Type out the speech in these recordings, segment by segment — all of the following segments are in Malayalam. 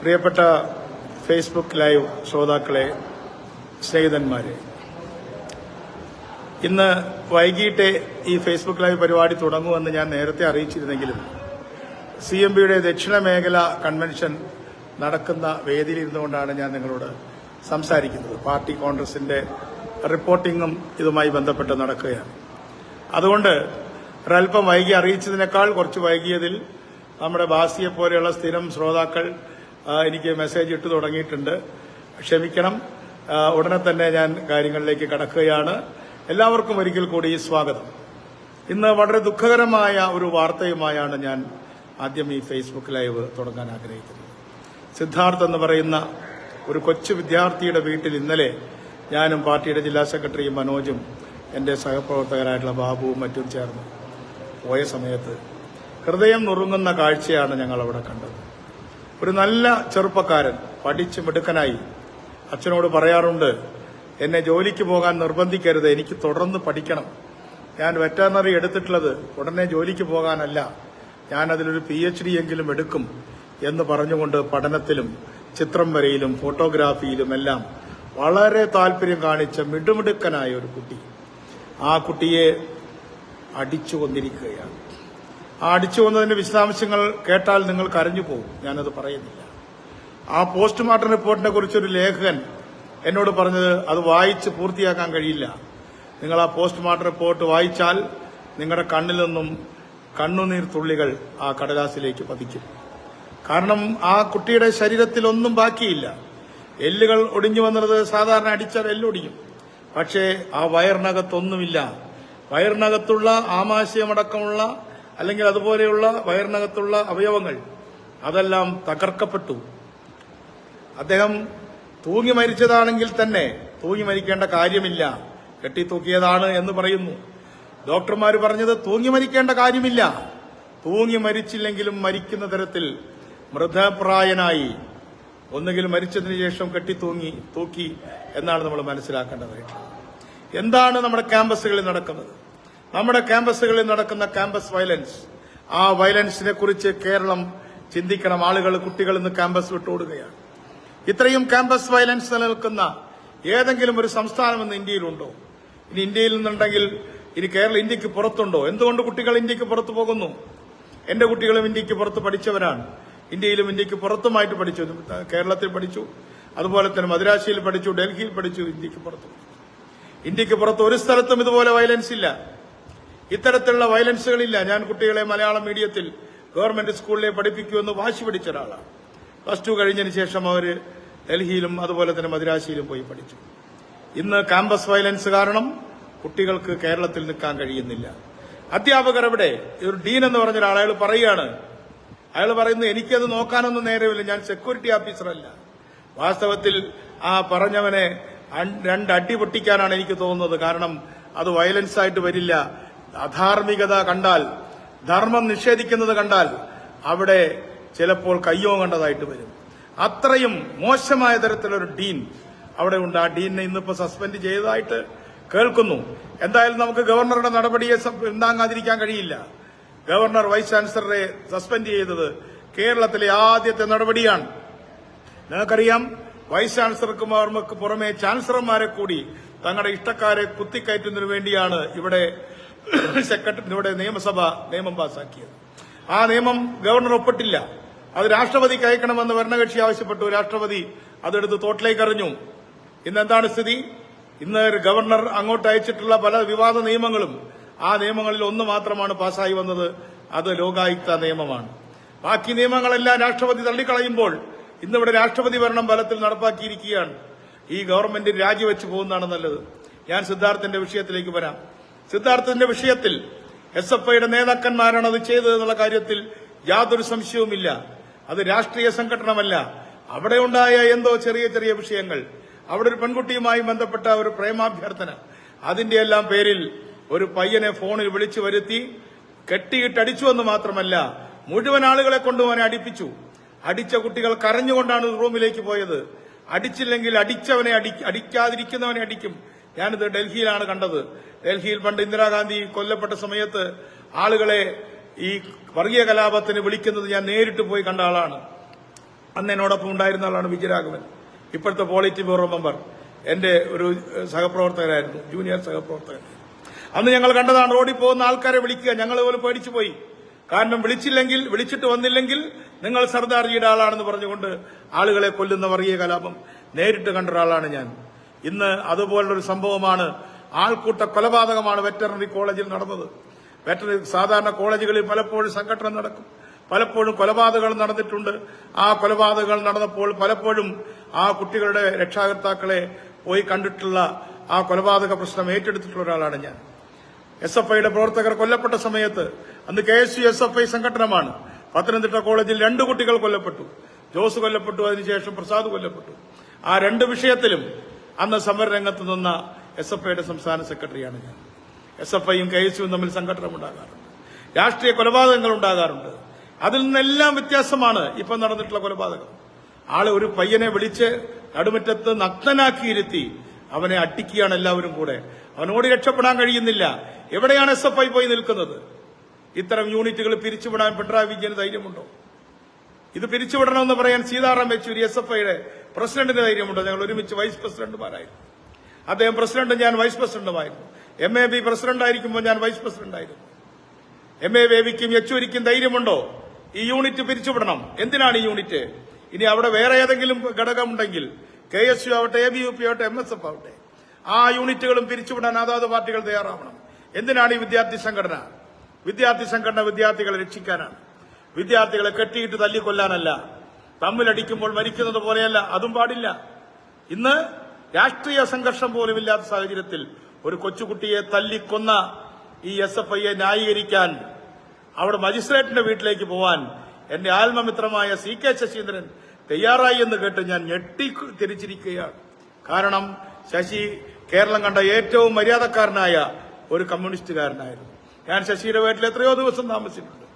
പ്രിയപ്പെട്ട ഫേസ്ബുക്ക് ലൈവ് ശ്രോതാക്കളെ സ്നേഹിതന്മാരെ ഇന്ന് വൈകിട്ട് ഈ ഫേസ്ബുക്ക് ലൈവ് പരിപാടി തുടങ്ങുമെന്ന് ഞാൻ നേരത്തെ അറിയിച്ചിരുന്നെങ്കിലും സി എം ബിയുടെ ദക്ഷിണ മേഖല കൺവെൻഷൻ നടക്കുന്ന വേദിയിലിരുന്നുകൊണ്ടാണ് ഞാൻ നിങ്ങളോട് സംസാരിക്കുന്നത്. പാർട്ടി കോൺഗ്രസിന്റെ റിപ്പോർട്ടിങ്ങും ഇതുമായി ബന്ധപ്പെട്ട് നടക്കുകയാണ്. അതുകൊണ്ട് ഒരൽപ്പം വൈകി അറിയിച്ചതിനേക്കാൾ കുറച്ച് വൈകിയതിൽ നമ്മുടെ ബാസിയെ പോലെയുള്ള സ്ഥിരം ശ്രോതാക്കൾ എനിക്ക് മെസ്സേജ് ഇട്ടു തുടങ്ങിയിട്ടുണ്ട്. ക്ഷമിക്കണം. ഉടനെ തന്നെ ഞാൻ കാര്യങ്ങളിലേക്ക് കടക്കുകയാണ്. എല്ലാവർക്കും ഒരിക്കൽ കൂടി സ്വാഗതം. ഇന്ന് വളരെ ദുഃഖകരമായ ഒരു വാർത്തയുമായാണ് ഞാൻ ആദ്യം ഈ ഫേസ്ബുക്ക് ലൈവ് തുടങ്ങാൻ ആഗ്രഹിക്കുന്നത്. സിദ്ധാർത്ഥ് എന്ന് പറയുന്ന ഒരു കൊച്ചു വിദ്യാർത്ഥിയുടെ വീട്ടിൽ ഇന്നലെ ഞാനും പാർട്ടിയുടെ ജില്ലാ സെക്രട്ടറിയും മനോജും എന്റെ സഹപ്രവർത്തകരായിട്ടുള്ള ബാബുവും മറ്റും ചേർന്ന് പോയ സമയത്ത് ഹൃദയം നുറുങ്ങുന്ന കാഴ്ചയാണ് ഞങ്ങൾ അവിടെ കണ്ടത്. ഒരു നല്ല ചെറുപ്പക്കാരൻ പഠിച്ച് മിടുക്കനായി. അച്ഛനോട് പറയാറുണ്ട് എന്നെ ജോലിക്ക് പോകാൻ നിർബന്ധിക്കരുത് എനിക്ക് തുടർന്ന് പഠിക്കണം. ഞാൻ വെറ്ററിനറി എടുത്തിട്ടുള്ളത് ഉടനെ ജോലിക്ക് പോകാനല്ല. ഞാൻ അതിലൊരു പി എച്ച് ഡി എങ്കിലും എടുക്കും എന്ന് പറഞ്ഞുകൊണ്ട് പഠനത്തിലും ചിത്രം വരയിലും ഫോട്ടോഗ്രാഫിയിലും എല്ലാം വളരെ താല്പര്യം കാണിച്ച മിടുമിടുക്കനായ ഒരു കുട്ടി. ആ കുട്ടിയെ അടിച്ചു കൊന്നിരിക്കുകയാണ് അടിച്ചു വന്നതിന്റെ വിശദാംശങ്ങൾ കേട്ടാൽ നിങ്ങൾ കരഞ്ഞു പോകും. ഞാനത് പറയുന്നില്ല. ആ പോസ്റ്റ്മോർട്ടം റിപ്പോർട്ടിനെ കുറിച്ചൊരു ലേഖകൻ എന്നോട് പറഞ്ഞത് അത് വായിച്ച് പൂർത്തിയാക്കാൻ കഴിയില്ല. നിങ്ങൾ ആ പോസ്റ്റ്മോർട്ടം റിപ്പോർട്ട് വായിച്ചാൽ നിങ്ങളുടെ കണ്ണിൽ നിന്നും കണ്ണുനീർ തുള്ളികൾ ആ കടലാസിലേക്ക് പതിക്കും. കാരണം ആ കുട്ടിയുടെ ശരീരത്തിൽ ഒന്നും ബാക്കിയില്ല. എല്ലുകൾ ഒടിഞ്ഞു വന്നത് സാധാരണ അടിച്ചാൽ എല്ലൊടിയും. പക്ഷേ ആ വയറിനകത്തൊന്നുമില്ല. വയറിനകത്തുള്ള ആമാശയമടക്കമുള്ള അല്ലെങ്കിൽ അതുപോലെയുള്ള വയറിനകത്തുള്ള അവയവങ്ങൾ അതെല്ലാം തകർക്കപ്പെട്ടു. അദ്ദേഹം തൂങ്ങി മരിച്ചതാണെങ്കിൽ തന്നെ തൂങ്ങി മരിക്കേണ്ട കാര്യമില്ല. കെട്ടിത്തൂക്കിയതാണ് എന്ന് പറയുന്നു. ഡോക്ടർമാർ പറഞ്ഞത് തൂങ്ങി മരിക്കേണ്ട കാര്യമില്ല. തൂങ്ങി മരിച്ചില്ലെങ്കിലും മരിക്കുന്ന തരത്തിൽ മൃതപ്രായനായി ഒന്നുകിൽ മരിച്ചതിന് ശേഷം കെട്ടിത്തൂങ്ങി തൂക്കി എന്നാണ് നമ്മൾ മനസ്സിലാക്കേണ്ടത്. എന്താണ് നമ്മുടെ ക്യാമ്പസുകളിൽ നടക്കുന്നത്? നമ്മുടെ ക്യാമ്പസുകളിൽ നടക്കുന്ന ക്യാമ്പസ് വയലൻസ്. ആ വയലൻസിനെ കുറിച്ച് കേരളം ചിന്തിക്കണം. ആളുകൾ കുട്ടികൾ ഇന്ന് ക്യാമ്പസ് വിട്ടോടുകയാണ് ഇത്രയും ക്യാമ്പസ് വയലൻസ് നിലനിൽക്കുന്ന ഏതെങ്കിലും ഒരു സംസ്ഥാനം ഇന്ന് ഇന്ത്യയിലുണ്ടോ? ഇനി ഇന്ത്യയിൽ നിന്നുണ്ടെങ്കിൽ ഇനി കേരളം ഇന്ത്യയ്ക്ക് പുറത്തുണ്ടോ? എന്തുകൊണ്ട് കുട്ടികൾ ഇന്ത്യയ്ക്ക് പുറത്തു പോകുന്നു? എന്റെ കുട്ടികളും ഇന്ത്യയ്ക്ക് പുറത്ത് പഠിച്ചവരാണ്. ഇന്ത്യയിലും ഇന്ത്യയ്ക്ക് പുറത്തുമായിട്ട് പഠിച്ചു. കേരളത്തിൽ പഠിച്ചു. അതുപോലെ തന്നെ മദ്രാശിയിൽ പഠിച്ചു. ഡൽഹിയിൽ പഠിച്ചു. ഇന്ത്യയ്ക്ക് പുറത്തു. ഇന്ത്യയ്ക്ക് പുറത്ത് ഒരു സ്ഥലത്തും ഇതുപോലെ വയലൻസ് ഇല്ല. ഇത്തരത്തിലുള്ള വയലൻസുകളില്ല. ഞാൻ കുട്ടികളെ മലയാളം മീഡിയത്തിൽ ഗവൺമെന്റ് സ്കൂളിലെ പഠിപ്പിക്കുമെന്ന് വാശി പിടിച്ച ഒരാളാണ്. പ്ലസ് ടു കഴിഞ്ഞതിന് ശേഷം അവർ ഡൽഹിയിലും അതുപോലെ തന്നെ മദ്രാശിയിലും പോയി പഠിച്ചു. ഇന്ന് ക്യാമ്പസ് വയലൻസ് കാരണം കുട്ടികൾക്ക് കേരളത്തിൽ നിൽക്കാൻ കഴിയുന്നില്ല. അധ്യാപകർ അവിടെ ഒരു ഡീൻ എന്ന് പറഞ്ഞ ഒരാൾ അയാൾ പറയുകയാണ്. അയാൾ പറയുന്നത് എനിക്കത് നോക്കാനൊന്നും നേരമില്ല. ഞാൻ സെക്യൂരിറ്റി ഓഫീസറല്ല വാസ്തവത്തിൽ ആ പറഞ്ഞവനെ രണ്ട് അടി പൊട്ടിക്കാനാണ് എനിക്ക് തോന്നുന്നത്. കാരണം അത് വയലൻസ് ആയിട്ട് വരില്ല. അധാർമികത കണ്ടാൽ ധർമ്മം നിഷേധിക്കുന്നത് കണ്ടാൽ അവിടെ ചിലപ്പോൾ കയ്യോ കണ്ടതായിട്ട് വരും. അത്രയും മോശമായ തരത്തിലൊരു ഡീൻ അവിടെ ഉണ്ട്. ആ ഡീനെ ഇന്നിപ്പോ സസ്പെൻഡ് ചെയ്തതായിട്ട് കേൾക്കുന്നു. എന്തായാലും നമുക്ക് ഗവർണറുടെ നടപടിയെ പിന്താങ്ങാതിരിക്കാൻ കഴിയില്ല. ഗവർണർ വൈസ് ചാൻസലറെ സസ്പെൻഡ് ചെയ്തത് കേരളത്തിലെ ആദ്യത്തെ നടപടിയാണ്. നിങ്ങൾക്കറിയാം വൈസ് ചാൻസലർമാർക്ക് പുറമെ ചാൻസലർമാരെ കൂടി തങ്ങളുടെ ഇഷ്ടക്കാരെ കുത്തിക്കയറ്റുന്നതിന് വേണ്ടിയാണ് ഇവിടെ സെക്രട്ടറി ഇവിടെ നിയമസഭ നിയമം പാസാക്കിയത്. ആ നിയമം ഗവർണർ ഒപ്പിട്ടില്ല. അത് രാഷ്ട്രപതിക്ക് അയക്കണമെന്ന് ഭരണകക്ഷി ആവശ്യപ്പെട്ടു. രാഷ്ട്രപതി അതെടുത്ത് തോട്ടിലേക്ക് എറിഞ്ഞു. ഇന്ന് എന്താണ് സ്ഥിതി? ഇന്ന് ഗവർണർ അങ്ങോട്ട് അയച്ചിട്ടുള്ള പല വിവാദ നിയമങ്ങളും ആ നിയമങ്ങളിൽ ഒന്ന് മാത്രമാണ് പാസായി വന്നത്. അത് ലോകായുക്ത നിയമമാണ്. ബാക്കി നിയമങ്ങളെല്ലാം രാഷ്ട്രപതി തള്ളിക്കളയുമ്പോൾ ഇന്നിവിടെ രാഷ്ട്രപതി ഭരണം ബലത്തിൽ നടപ്പാക്കിയിരിക്കുകയാണ്. ഈ ഗവൺമെന്റ് രാജിവെച്ച് പോകുന്നതാണ് നല്ലത്. ഞാൻ സിദ്ധാർത്ഥന്റെ വിഷയത്തിലേക്ക് വരാം. സിദ്ധാർത്ഥന്റെ വിഷയത്തിൽ എസ് എഫ് ഐയുടെ നേതാക്കന്മാരാണ് അത് ചെയ്തതെന്നുള്ള കാര്യത്തിൽ യാതൊരു സംശയവുമില്ല. അത് രാഷ്ട്രീയ സംഘടനമല്ല. അവിടെ ഉണ്ടായ എന്തോ ചെറിയ ചെറിയ വിഷയങ്ങൾ. അവിടെ ഒരു പെൺകുട്ടിയുമായി ബന്ധപ്പെട്ട ഒരു പ്രേമാഭ്യർത്ഥന. അതിന്റെ എല്ലാം പേരിൽ ഒരു പയ്യനെ ഫോണിൽ വിളിച്ചു വരുത്തി കെട്ടിയിട്ട് അടിച്ചു എന്ന് മാത്രമല്ല മുഴുവൻ ആളുകളെ കൊണ്ടുപോകാൻ അടിപ്പിച്ചു. അടിച്ച കുട്ടികൾ കരഞ്ഞുകൊണ്ടാണ് റൂമിലേക്ക് പോയത്. അടിച്ചില്ലെങ്കിൽ അടിച്ചവനെ അടി അടിക്കാതിരിക്കുന്നവനെ അടിക്കും. ഞാനിത് ഡൽഹിയിലാണ് കണ്ടത്. ഡൽഹിയിൽ പണ്ട് ഇന്ദിരാഗാന്ധി കൊല്ലപ്പെട്ട സമയത്ത് ആളുകളെ ഈ വർഗീയ കലാപത്തിന് വിളിക്കുന്നത് ഞാൻ നേരിട്ട് പോയി കണ്ട ആളാണ്. അന്ന് എന്നോടൊപ്പം ഉണ്ടായിരുന്ന ആളാണ് വിജയരാഘവൻ ഇപ്പോഴത്തെ പോളിറ്റി ബ്യൂറോ മെമ്പർ. എന്റെ ഒരു സഹപ്രവർത്തകരായിരുന്നു ജൂനിയർ സഹപ്രവർത്തകൻ. അന്ന് ഞങ്ങൾ കണ്ടതാണ് റോഡിൽ പോകുന്ന ആൾക്കാരെ വിളിക്കുക. ഞങ്ങൾ പോലും പേടിച്ചു പോയി. കാരണം വിളിച്ചില്ലെങ്കിൽ വിളിച്ചിട്ട് വന്നില്ലെങ്കിൽ നിങ്ങൾ സർദാർജിയുടെ ആളാണെന്ന് പറഞ്ഞുകൊണ്ട് ആളുകളെ കൊല്ലുന്ന വർഗീയ കലാപം നേരിട്ട് കണ്ട ഒരാളാണ് ഞാൻ. ഇന്ന് അതുപോലുള്ളൊരു സംഭവമാണ്. ആൾക്കൂട്ട കൊലപാതകമാണ് വെറ്ററിനറി കോളേജിൽ നടന്നത്. വെറ്ററിനറി സാധാരണ കോളേജുകളിൽ പലപ്പോഴും സംഘടന നടക്കും. പലപ്പോഴും കൊലപാതകങ്ങൾ നടന്നിട്ടുണ്ട്. ആ കൊലപാതകങ്ങൾ നടന്നപ്പോൾ പലപ്പോഴും ആ കുട്ടികളുടെ രക്ഷാകർത്താക്കളെ പോയി കണ്ടിട്ടുള്ള ആ കൊലപാതക പ്രശ്നം ഏറ്റെടുത്തിട്ടുള്ള ഒരാളാണ് ഞാൻ. എസ് എഫ് ഐയുടെ പ്രവർത്തകർ കൊല്ലപ്പെട്ട സമയത്ത് അന്ന് K S U S F I സംഘടനമാണ് Pathanamthitta കോളേജിൽ രണ്ട് കുട്ടികൾ കൊല്ലപ്പെട്ടു. ജോസ് കൊല്ലപ്പെട്ടു അതിനുശേഷം പ്രസാദ് കൊല്ലപ്പെട്ടു. ആ രണ്ട് വിഷയത്തിലും അന്ന് സമരരംഗത്ത് നിന്ന എസ് എഫ് ഐയുടെ സംസ്ഥാന സെക്രട്ടറിയാണ് ഞാൻ. എസ് എഫ് ഐയും കെ എസ് യുവും തമ്മിൽ സംഘടന ഉണ്ടാകാറുണ്ട്. രാഷ്ട്രീയ കൊലപാതകങ്ങൾ ഉണ്ടാകാറുണ്ട്. അതിൽ നിന്നെല്ലാം വ്യത്യാസമാണ് ഇപ്പൊ നടന്നിട്ടുള്ള കൊലപാതകം. ആളെ ഒരു പയ്യനെ വിളിച്ച് നടുമുറ്റത്ത് നഗ്നനാക്കിയിരുത്തി അവനെ അട്ടിക്കുകയാണ് എല്ലാവരും കൂടെ. അവനോട് രക്ഷപ്പെടാൻ കഴിയുന്നില്ല. എവിടെയാണ് എസ് എഫ് ഐ പോയി നിൽക്കുന്നത്? ഇത്തരം യൂണിറ്റുകൾ പിരിച്ചുവിടാൻ പിണറായി വിജയന് ധൈര്യമുണ്ടോ? ഇത് പിരിച്ചുവിടണമെന്ന് പറയാൻ സീതാറാം യെച്ചൂരി എസ് എഫ് ഐയുടെ പ്രസിഡന്റിന് ധൈര്യമുണ്ടോ? ഞങ്ങൾ ഒരുമിച്ച് വൈസ് പ്രസിഡന്റുമാരായിരുന്നു. അദ്ദേഹം പ്രസിഡന്റും ഞാൻ വൈസ് പ്രസിഡന്റുമായിരുന്നു. എം എ ബി പ്രസിഡന്റായിരിക്കുമ്പോൾ ഞാൻ വൈസ് പ്രസിഡന്റായിരുന്നു. എം എ ബേബിക്കും യെച്ചൂരിക്കും ധൈര്യമുണ്ടോ? ഈ യൂണിറ്റ് പിരിച്ചുവിടണം. എന്തിനാണ് ഈ യൂണിറ്റ്? ഇനി അവിടെ വേറെ ഏതെങ്കിലും ഘടകമുണ്ടെങ്കിൽ കെ എസ് യു ആവട്ടെ എ ബി യു പി ആവട്ടെ എം എസ് എഫ് ആവട്ടെ ആ യൂണിറ്റുകളും പിരിച്ചുവിടാൻ അതാത് പാർട്ടികൾ തയ്യാറാവണം. എന്തിനാണ് ഈ വിദ്യാർത്ഥി സംഘടന? വിദ്യാർത്ഥി സംഘടന വിദ്യാർത്ഥികളെ രക്ഷിക്കാനാണ്. വിദ്യാർത്ഥികളെ കെട്ടിയിട്ട് തല്ലിക്കൊല്ലാനല്ല. തമ്മിലടിക്കുമ്പോൾ മരിക്കുന്നത് പോലെയല്ല അതും പാടില്ല. ഇന്ന് രാഷ്ട്രീയ സംഘർഷം പോലുമില്ലാത്ത സാഹചര്യത്തിൽ ഒരു കൊച്ചുകുട്ടിയെ തല്ലിക്കൊന്ന ഈ എസ് എഫ് ഐയെ ന്യായീകരിക്കാൻ അവിടെ മജിസ്ട്രേറ്റിന്റെ വീട്ടിലേക്ക് പോവാൻ എന്റെ ആത്മമിത്രമായ സി കെ ശശീന്ദ്രൻ തയ്യാറായി എന്ന് കേട്ട് ഞാൻ ഞെട്ടി തിരിച്ചിരിക്കുകയാണ്. കാരണം ശശി കേരളം കണ്ട ഏറ്റവും മര്യാദക്കാരനായ ഒരു കമ്മ്യൂണിസ്റ്റുകാരനായിരുന്നു. ഞാൻ ശശിയുടെ വീട്ടിൽ എത്രയോ ദിവസം താമസിച്ചിട്ടുണ്ട്.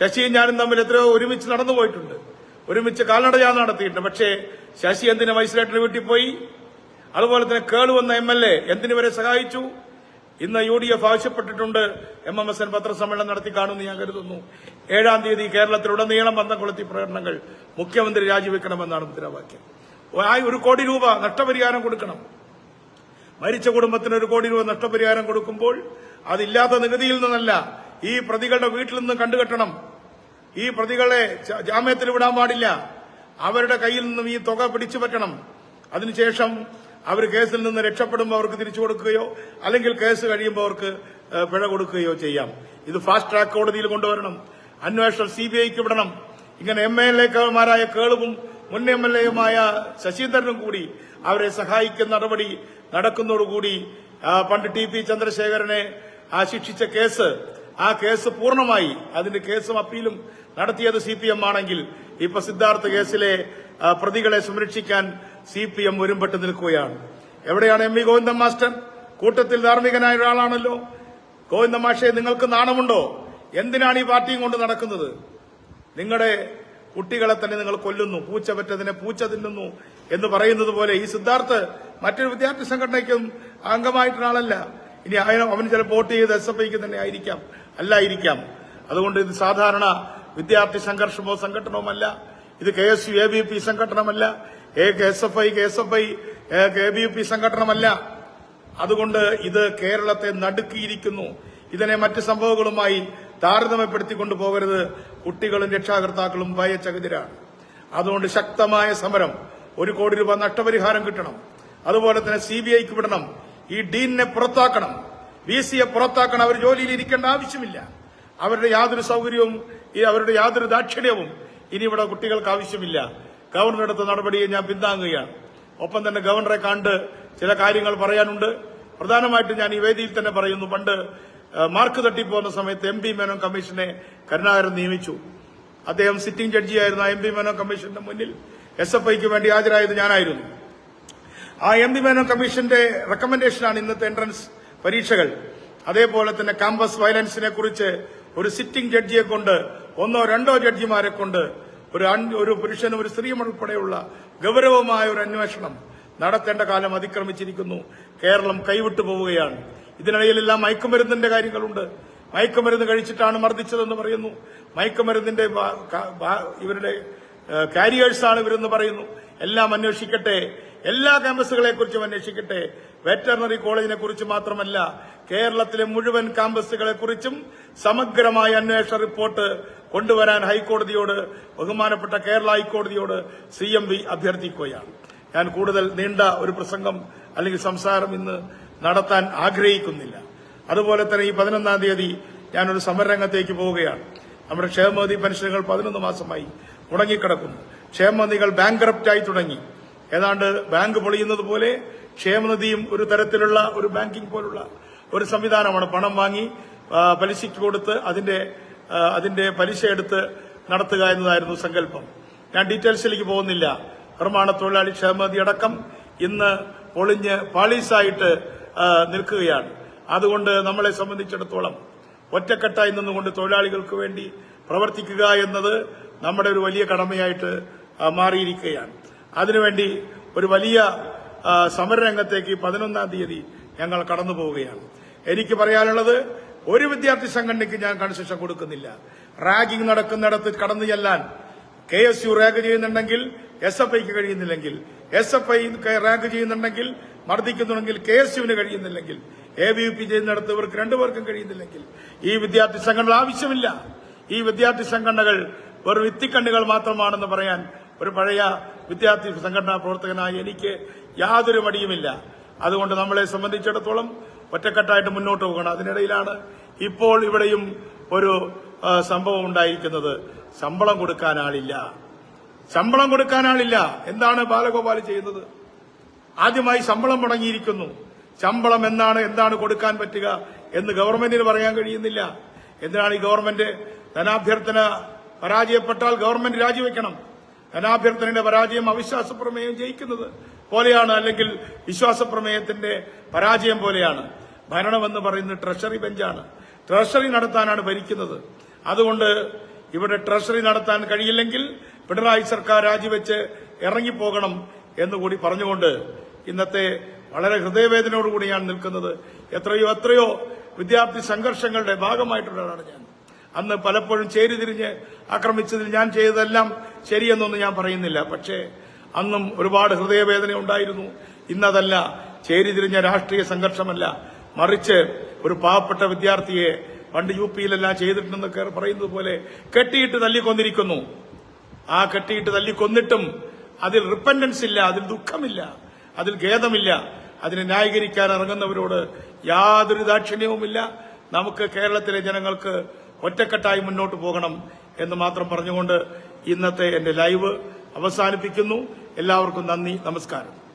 ശശിയും ഞാനും തമ്മിൽ എത്രയോ ഒരുമിച്ച് നടന്നു പോയിട്ടുണ്ട് ഒരുമിച്ച് കാൽനടയാത്ര നടത്തിയിട്ടുണ്ട്. പക്ഷേ ശശി എന്തിനു മജിസ്ട്രേറ്റിന്റെ വീട്ടിൽ പോയി? അതുപോലെ തന്നെ കേളു വന്ന എം എൽ എ എന്തിനു വരെ സഹായിച്ചു? ഇന്ന് യു ഡി എഫ് ആവശ്യപ്പെട്ടിട്ടുണ്ട്. എം എം എസ് എൻ പത്രസമ്മേളനം നടത്തി കാണുമെന്ന് ഞാൻ കരുതുന്നു. ഏഴാം തീയതി കേരളത്തിലുടനീളം കൊളുത്തി പ്രകടനങ്ങൾ മുഖ്യമന്ത്രി രാജിവെക്കണമെന്നാണ് മുദ്രാവാക്യം ഒരു കോടി രൂപ നഷ്ടപരിഹാരം കൊടുക്കണം. മരിച്ച കുടുംബത്തിന് ഒരു കോടി രൂപ നഷ്ടപരിഹാരം കൊടുക്കുമ്പോൾ അതില്ലാത്ത നികുതിയിൽ നിന്നല്ല ഈ പ്രതികളുടെ വീട്ടിൽ നിന്ന് കണ്ടുകെട്ടണം. ഈ പ്രതികളെ ജാമ്യത്തിൽ വിടാൻ പാടില്ല. അവരുടെ കയ്യിൽ നിന്നും ഈ തുക പിടിച്ചു പറ്റണം. അതിനുശേഷം അവർ കേസിൽ നിന്ന് രക്ഷപ്പെടുമ്പോൾ അവർക്ക് തിരിച്ചു കൊടുക്കുകയോ അല്ലെങ്കിൽ കേസ് കഴിയുമ്പോൾ അവർക്ക് പിഴ കൊടുക്കുകയോ ചെയ്യാം. ഇത് ഫാസ്റ്റ് ട്രാക്ക് കോടതിയിൽ കൊണ്ടുവരണം. അന്വേഷണം സി ബി ഐക്ക് വിടണം. ഇങ്ങനെ എം എൽ എമാരായ കേളുവും മുൻ എം എൽ എയുമായ ശശീന്ദ്രനും കൂടി അവരെ സഹായിക്കുന്ന നടപടി നടക്കുന്നതോടുകൂടി പണ്ട് ടി പി ചന്ദ്രശേഖരനെ ശിക്ഷിച്ച കേസ് ആ കേസ് പൂർണമായി അതിന്റെ കേസും അപ്പീലും നടത്തിയത് സി പി എം ആണെങ്കിൽ ഇപ്പൊ സിദ്ധാർത്ഥ കേസിലെ പ്രതികളെ സംരക്ഷിക്കാൻ സി പി എം ഒരുമ്പെട്ട് നിൽക്കുകയാണ്. എവിടെയാണ് എം വി ഗോവിന്ദൻ മാസ്റ്റർ? കൂട്ടത്തിൽ ധാർമ്മികനായ ഒരാളാണല്ലോ. ഗോവിന്ദ മാഷേ നിങ്ങൾക്ക് നാണമുണ്ടോ? എന്തിനാണ് ഈ പാർട്ടിയും കൊണ്ട് നടക്കുന്നത്? നിങ്ങളുടെ കുട്ടികളെ തന്നെ നിങ്ങൾ കൊല്ലുന്നു പൂച്ച പറ്റതിനെ പൂച്ച തിന്നുന്നു എന്ന് പറയുന്നത് പോലെ ഈ സിദ്ധാർത്ഥ് മറ്റൊരു വിദ്യാർത്ഥി സംഘടനയ്ക്കും അംഗമായിട്ടൊരാളല്ല. ഇനി അവന് ചില വോട്ട് ചെയ്ത് എസ് എഫ് ഐക്ക് തന്നെ ആയിരിക്കാം. അല്ലായിരിക്കാം. അതുകൊണ്ട് ഇത് സാധാരണ വിദ്യാർത്ഥി സംഘർഷമോ സംഘടനവുമല്ല ഇത് K S U A B P സംഘടനമല്ല A K S F I K S F I K B U P സംഘടനമല്ല അതുകൊണ്ട് ഇത് കേരളത്തെ നടുക്കിയിരിക്കുന്നു. ഇതിനെ മറ്റ് സംഭവങ്ങളുമായി താരതമ്യപ്പെടുത്തിക്കൊണ്ടു പോകരുത്. കുട്ടികളും രക്ഷാകർത്താക്കളും ഭയചകിതരാണ്. അതുകൊണ്ട് ശക്തമായ സമരം. ഒരു കോടി രൂപ നഷ്ടപരിഹാരം കിട്ടണം. അതുപോലെ തന്നെ സി ബി ഐക്ക് വിടണം. ഈ ഡീനിനെ പുറത്താക്കണം. വി സിയെ പുറത്താക്കണം അവർ ജോലിയിൽ ഇരിക്കേണ്ട ആവശ്യമില്ല. അവരുടെ യാതൊരു സൗകര്യവും അവരുടെ യാതൊരു ദാക്ഷിണ്യവും ഇനി ഇവിടെ കുട്ടികൾക്ക് ആവശ്യമില്ല. ഗവർണർ എടുത്ത നടപടിയെ ഞാൻ പിന്താങ്ങുകയാണ്. ഒപ്പം തന്നെ ഗവർണറെ കണ്ട് ചില കാര്യങ്ങൾ പറയാനുണ്ട്. പ്രധാനമായിട്ടും ഞാൻ ഈ വേദിയിൽ തന്നെ പറയുന്നു പണ്ട് മാർക്ക് തട്ടിപ്പോകുന്ന സമയത്ത് എം പി മേനോൻ കമ്മീഷനെ കരുണാകരൻ നിയമിച്ചു. അദ്ദേഹം സിറ്റിംഗ് ജഡ്ജിയായിരുന്ന എം പി മേനോ കമ്മീഷന്റെ മുന്നിൽ എസ് എഫ് ഐക്ക് വേണ്ടി ഹാജരായത് ഞാനായിരുന്നു. ആ എം പി മേനോൻ കമ്മീഷന്റെ റെക്കമെൻഡേഷനാണ് ഇന്നത്തെ എൻട്രൻസ് പരീക്ഷകൾ. അതേപോലെ തന്നെ കാമ്പസ് വയലൻസിനെ കുറിച്ച് ഒരു സിറ്റിംഗ് ജഡ്ജിയെ കൊണ്ട് ഒന്നോ രണ്ടോ ജഡ്ജിമാരെ കൊണ്ട് ഒരു ഒരു പുരുഷനും ഒരു സ്ത്രീയും ഉൾപ്പെടെയുള്ള ഗൗരവമായ ഒരു അന്വേഷണം നടത്തേണ്ട കാലം അതിക്രമിച്ചിരിക്കുന്നു. കേരളം കൈവിട്ടു പോവുകയാണ്. ഇതിനിടയിലെല്ലാം മയക്കുമരുന്നിന്റെ കാര്യങ്ങളുണ്ട്. മയക്കുമരുന്ന് കഴിച്ചിട്ടാണ് മർദ്ദിച്ചതെന്ന് പറയുന്നു. മയക്കുമരുന്നിന്റെ ഇവരുടെ കാരിയേഴ്സാണ് ഇവരെന്ന് പറയുന്നു. എല്ലാം അന്വേഷിക്കട്ടെ. എല്ലാ ക്യാമ്പസുകളെ കുറിച്ചും അന്വേഷിക്കട്ടെ. വെറ്ററിനറി കോളേജിനെ കുറിച്ച് മാത്രമല്ല കേരളത്തിലെ മുഴുവൻ ക്യാമ്പസുകളെ കുറിച്ചും സമഗ്രമായ അന്വേഷണ റിപ്പോർട്ട് കൊണ്ടുവരാൻ ഹൈക്കോടതിയോട് ബഹുമാനപ്പെട്ട കേരള ഹൈക്കോടതിയോട് സി എം വി അഭ്യർത്ഥിക്കുകയാണ്. ഞാൻ കൂടുതൽ നീണ്ട ഒരു പ്രസംഗം അല്ലെങ്കിൽ സംസാരം ഇന്ന് നടത്താൻ ആഗ്രഹിക്കുന്നില്ല. അതുപോലെ തന്നെ ഈ പതിനൊന്നാം തീയതി ഞാനൊരു സമരരംഗത്തേക്ക് പോവുകയാണ്. നമ്മുടെ ക്ഷേമനിധി പെൻഷനുകൾ പതിനൊന്ന് മാസമായി മുടങ്ങിക്കിടക്കുന്നു. ക്ഷേമനിധികൾ ബാങ്ക്രപ്റ്റായി തുടങ്ങി. ഏതാണ്ട് ബാങ്ക് പൊളിയുന്നത് പോലെ ക്ഷേമനിധിയും ഒരു തരത്തിലുള്ള ഒരു ബാങ്കിംഗ് പോലുള്ള ഒരു സംവിധാനമാണ് പണം വാങ്ങി പലിശയ്ക്ക് കൊടുത്ത് അതിന്റെ അതിന്റെ പലിശ എടുത്ത് നടത്തുക എന്നതായിരുന്നു സങ്കല്പം. ഞാൻ ഡീറ്റെയിൽസിലേക്ക് പോകുന്നില്ല. നിർമ്മാണ തൊഴിലാളി ക്ഷേമനിധി അടക്കം ഇന്ന് പൊളിഞ്ഞ് പാളീസായിട്ട് നിൽക്കുകയാണ്. അതുകൊണ്ട് നമ്മളെ സംബന്ധിച്ചിടത്തോളം ഒറ്റക്കെട്ടായി നിന്നുകൊണ്ട് തൊഴിലാളികൾക്ക് വേണ്ടി പ്രവർത്തിക്കുക എന്നത് നമ്മുടെ ഒരു വലിയ കടമയായിട്ട് മാറിയിരിക്കുകയാണ്. അതിനുവേണ്ടി ഒരു വലിയ സമരരംഗത്തേക്ക് പതിനൊന്നാം തീയതി ഞങ്ങൾ കടന്നു പോവുകയാണ്. എനിക്ക് പറയാനുള്ളത് ഒരു വിദ്യാർത്ഥി സംഘടനയ്ക്ക് ഞാൻ കൺസെഷൻ കൊടുക്കുന്നില്ല. റാഗിംഗ് നടക്കുന്നിടത്ത് കടന്നു ചെല്ലാൻ കെ എസ് യു റാഗ് ചെയ്യുന്നുണ്ടെങ്കിൽ എസ് എഫ് ഐക്ക് കഴിയുന്നില്ലെങ്കിൽ എസ് എഫ് ഐ റാഗ് ചെയ്യുന്നുണ്ടെങ്കിൽ മർദ്ദിക്കുന്നുണ്ടെങ്കിൽ കെ എസ് യുവിന് കഴിയുന്നില്ലെങ്കിൽ എ ബി യു പി ചെയ്യുന്നിടത്ത് ഇവർക്ക് രണ്ടുപേർക്കും കഴിയുന്നില്ലെങ്കിൽ ഈ വിദ്യാർത്ഥി സംഘടന ആവശ്യമില്ല. ഈ വിദ്യാർത്ഥി സംഘടനകൾ വെറും ഇത്തിക്കണ്ണുകൾ മാത്രമാണെന്ന് പറയാൻ ഒരു പഴയ വിദ്യാർത്ഥി സംഘടനാ പ്രവർത്തകനായ എനിക്ക് യാതൊരു മടിയുമില്ല. അതുകൊണ്ട് നമ്മളെ സംബന്ധിച്ചിടത്തോളം ഒറ്റക്കെട്ടായിട്ട് മുന്നോട്ട് പോകണം. അതിനിടയിലാണ് ഇപ്പോൾ ഇവിടെയും ഒരു സംഭവം ഉണ്ടായിരിക്കുന്നത്. ശമ്പളം കൊടുക്കാൻ ആളില്ല. ശമ്പളം കൊടുക്കാൻ ആളില്ല. എന്താണ് ബാലഗോപാൽ ചെയ്യുന്നത്? ആദ്യമായി ശമ്പളം മുടങ്ങിയിരിക്കുന്നു. ശമ്പളം എന്നാണ് എന്താണ് കൊടുക്കാൻ പറ്റുക എന്ന് ഗവൺമെന്റിന് പറയാൻ കഴിയുന്നില്ല. എന്തിനാണ് ഈ ഗവൺമെന്റ് ധനാഭ്യർത്ഥന പരാജയപ്പെട്ടാൽ ഗവൺമെന്റ് രാജിവെക്കണം? ധനാഭ്യർത്ഥനയുടെ പരാജയം അവിശ്വാസ പ്രമേയം ജയിക്കുന്നത് പോലെയാണ് അല്ലെങ്കിൽ വിശ്വാസ പ്രമേയത്തിന്റെ പരാജയം പോലെയാണ്. ഭരണമെന്ന് പറയുന്നത് ട്രഷറി ബെഞ്ചാണ്. ട്രഷറി നടത്താനാണ് ഭരിക്കുന്നത്. അതുകൊണ്ട് ഇവിടെ ട്രഷറി നടത്താൻ കഴിയില്ലെങ്കിൽ പിണറായി സർക്കാർ രാജിവെച്ച് ഇറങ്ങിപ്പോകണം എന്നുകൂടി പറഞ്ഞുകൊണ്ട് ഇന്നത്തെ വളരെ ഹൃദയവേദനയോടുകൂടിയാണ് നിൽക്കുന്നത്. എത്രയോ എത്രയോ വിദ്യാർത്ഥി സംഘർഷങ്ങളുടെ ഭാഗമായിട്ടുള്ളതാണ് ഞാൻ. അന്ന് പലപ്പോഴും ചേരിതിരിഞ്ഞ് ആക്രമിച്ചതിൽ ഞാൻ ചെയ്തതെല്ലാം ശരിയെന്നൊന്നും ഞാൻ പറയുന്നില്ല. പക്ഷേ അന്നും ഒരുപാട് ഹൃദയവേദന ഉണ്ടായിരുന്നു. ഇന്നതല്ല ചേരിതിരിഞ്ഞ രാഷ്ട്രീയ സംഘർഷമല്ല. മറിച്ച് ഒരു പാവപ്പെട്ട വിദ്യാർത്ഥിയെ പണ്ട് യു പിയിലെല്ലാം ചെയ്തിട്ടുണ്ടെന്നൊക്കെ പറയുന്നത് പോലെ കെട്ടിയിട്ട് തല്ലിക്കൊന്നിരിക്കുന്നു. ആ കെട്ടിയിട്ട് തല്ലിക്കൊന്നിട്ടും അതിൽ റിപ്പൻഡൻസ് ഇല്ല അതിൽ ദുഃഖമില്ല അതിൽ ഖേദമില്ല. അതിനെ ന്യായീകരിക്കാൻ ഇറങ്ങുന്നവരോട് യാതൊരു ദാക്ഷിണ്യവുമില്ല. നമുക്ക് കേരളത്തിലെ ജനങ്ങൾക്ക് ഒറ്റക്കെട്ടായി മുന്നോട്ട് പോകണം എന്ന് മാത്രം പറഞ്ഞുകൊണ്ട് ഇന്നത്തെ എന്റെ ലൈവ് അവസാനിപ്പിക്കുന്നു. എല്ലാവർക്കും നന്ദി നമസ്കാരം.